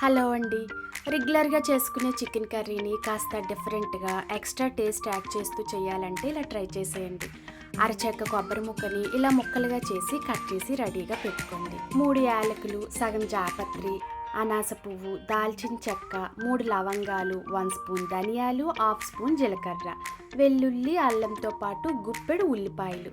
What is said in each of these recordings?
Hello అండి. రెగ్యులర్గా చేసుకునే చికెన్ కర్రీని కాస్త డిఫరెంట్గా ఎక్స్ట్రా టేస్ట్ యాడ్ చేస్తూ చేయాలంటే ఇలా ట్రై చేసేయండి. అరచెక్క కొబ్బరి ముక్కని ఇలా ముక్కలుగా చేసి కట్ చేసి రెడీగా పెట్టుకోండి. మూడు యాలకులు సగం జాపత్రి అనాస పువ్వు దాల్చిన చెక్క మూడు లవంగాలు వన్ స్పూన్ ధనియాలు హాఫ్ స్పూన్ జీలకర్ర వెల్లుల్లి అల్లంతో పాటు గుప్పెడు ఉల్లిపాయలు.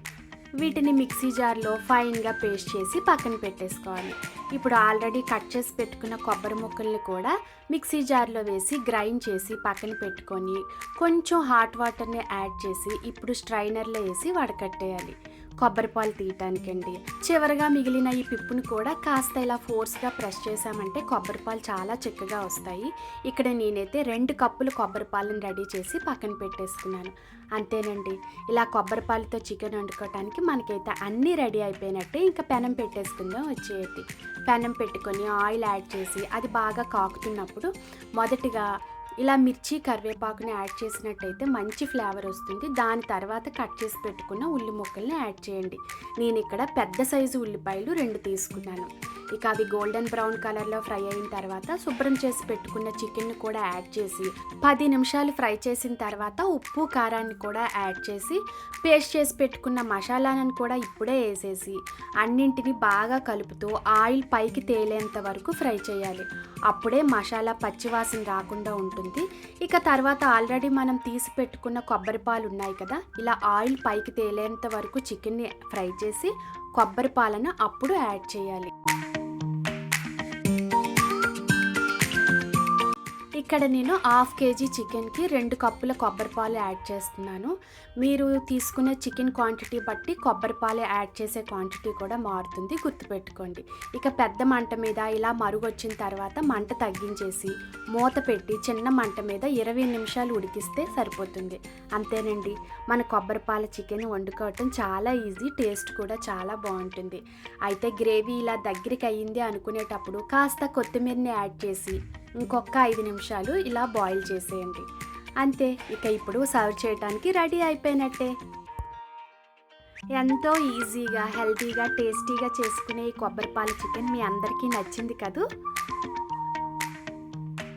వీటిని మిక్సీ జార్లో ఫైన్గా పేస్ట్ చేసి పక్కన పెట్టేసుకోవాలి. ఇప్పుడు ఆల్రెడీ కట్ చేసి పెట్టుకున్న కొబ్బరి ముక్కల్ని కూడా మిక్సీ జార్లో వేసి గ్రైండ్ చేసి పక్కన పెట్టుకొని కొంచెం హాట్ వాటర్ని యాడ్ చేసి ఇప్పుడు స్ట్రైనర్లో వేసి వడకట్టేయాలి. కొబ్బరి పాలు తీయటానికండి. చివరిగా మిగిలిన ఈ పిప్పుని కూడా కాస్త ఇలా ఫోర్స్గా ప్రెస్ చేసామంటే కొబ్బరి పాలు చాలా చిక్కగా వస్తాయి. ఇక్కడ నేనైతే రెండు కప్పులు కొబ్బరి పాలను రెడీ చేసి పక్కన పెట్టేసుకున్నాను. అంతేనండి. ఇలా కొబ్బరి పాలతో చికెన్ వండుకోవటానికి మనకైతే అన్నీ రెడీ అయిపోయినట్టే ఇంకా పెనం పెట్టేసుకుందాం వచ్చేది. పెనం పెట్టుకొని ఆయిల్ యాడ్ చేసి అది బాగా కాకుతున్నప్పుడు మొదటిగా ఇలా మిర్చి కరివేపాకుని యాడ్ చేసినట్టయితే మంచి ఫ్లేవర్ వస్తుంది. దాని తర్వాత కట్ చేసి పెట్టుకున్న ఉల్లి ముక్కల్ని యాడ్ చేయండి. నేను ఇక్కడ పెద్ద సైజు ఉల్లిపాయలు రెండు తీసుకున్నాను. ఇక అవి గోల్డెన్ బ్రౌన్ కలర్లో ఫ్రై అయిన తర్వాత శుభ్రం చేసి పెట్టుకున్న చికెన్ని కూడా యాడ్ చేసి పది నిమిషాలు ఫ్రై చేసిన తర్వాత ఉప్పు కారాన్ని కూడా యాడ్ చేసి పేస్ట్ చేసి పెట్టుకున్న మసాలాలను కూడా ఇప్పుడే వేసేసి అన్నింటిని బాగా కలుపుతూ ఆయిల్ పైకి తేలేంత వరకు ఫ్రై చేయాలి. అప్పుడే మసాలా పచ్చివాసన రాకుండా ఉంటుంది. ఇక తర్వాత ఆల్రెడీ మనం తీసి పెట్టుకున్న కొబ్బరి పాలు ఉన్నాయి కదా ఇలా ఆయిల్ పైకి తేలేంత వరకు చికెన్ని ఫ్రై చేసి కొబ్బరి పాలను అప్పుడు యాడ్ చేయాలి. ఇక్కడ నేను హాఫ్ కేజీ చికెన్కి రెండు కప్పుల కొబ్బరి పాలు యాడ్ చేస్తున్నాను. మీరు తీసుకునే చికెన్ క్వాంటిటీ బట్టి కొబ్బరి పాలు యాడ్ చేసే క్వాంటిటీ కూడా మారుతుంది. గుర్తుపెట్టుకోండి. ఇక పెద్ద మంట మీద ఇలా మరుగు వచ్చిన తర్వాత మంట తగ్గించేసి మూత పెట్టి చిన్న మంట మీద ఇరవై నిమిషాలు ఉడికిస్తే సరిపోతుంది. అంతేనండి. మన కొబ్బరి పాల చికెన్ వండుకోవటం చాలా ఈజీ టేస్ట్ కూడా చాలా బాగుంటుంది. అయితే గ్రేవీ ఇలా దగ్గరికి అయ్యింది అనుకునేటప్పుడు కాస్త కొత్తిమీరని యాడ్ చేసి ఇంకొక ఐదు నిమిషాలు ఇలా బాయిల్ చేసేయండి. అంతే ఇక ఇప్పుడు సర్వ్ చేయడానికి రెడీ అయిపోయినట్టే. ఎంతో ఈజీగా హెల్తీగా టేస్టీగా చేసుకునే ఈ కొబ్బరి పాలు చికెన్ మీ అందరికీ నచ్చింది కదూ?